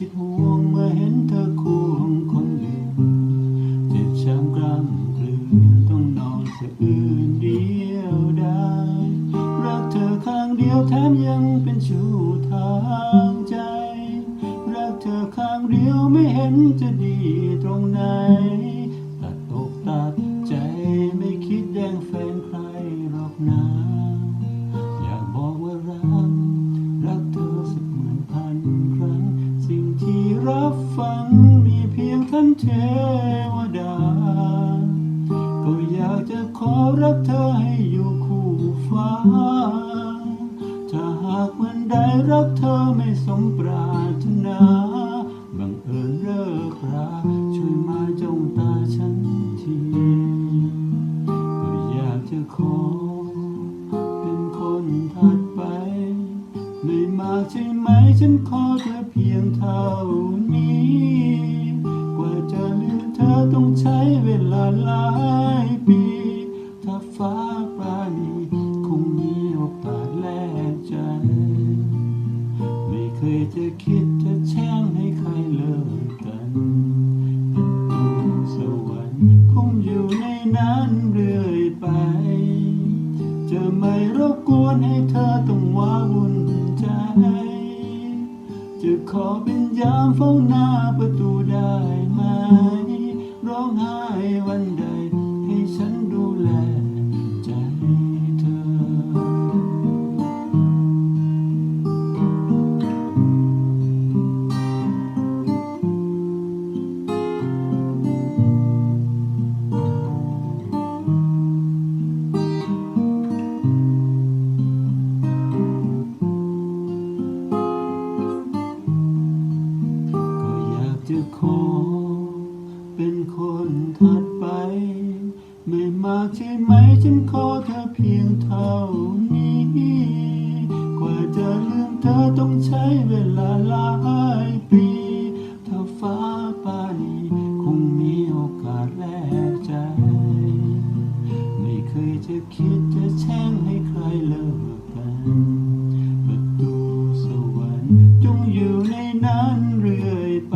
สิบห่วงมาเห็นเธอคู่ของคนอื่นเจ็บช้ำกล้ำกลืนต้องนอนสะอื่นเดียวดายรักเธอข้างเดียวแถมยังเป็นชู้ทางใจ รักเธอข้างเดียวไม่เห็นจะดีตรงไหน เทวดา ก็อยากจะขอรักเธอให้อยู่คู่ฟ้า ถ้าหากวันใดรักเธอไม่สมปรารถนาบังเอิญเลิกราช่วยมาจ้องตาฉันที ก็อยากจะขอ เป็นคนถัดไป ไม่มากใช่ไหมฉันขอเธอเพียงเท่านี้ ต้องใช้เวลาหลายปี ถ้าฟ้าปราณีคงมีโอกาสแลกใจ ไม่เคยจะคิดจะแช่งให้ใครเลิกกันประตูสวรรค์คงอยู่ในนั้นเรื่อยไป จะไม่รบกวนให้เธอต้องว้าวุ่นใจ จะขอเป็นยามเฝ้าหน้าประตู จะขอ เป็นคนถัดไป ไม่มากใช่ไหมฉันขอเธอเพียงเท่านี้ กว่าจะลืมเธอต้องใช้เวลาหลายปี ถ้าฟ้าไปคงมีโอกาสแลกใจ ไม่เคยจะคิดจะแช่งให้ใครเลย อยู่ในนั้นเรื่อยไป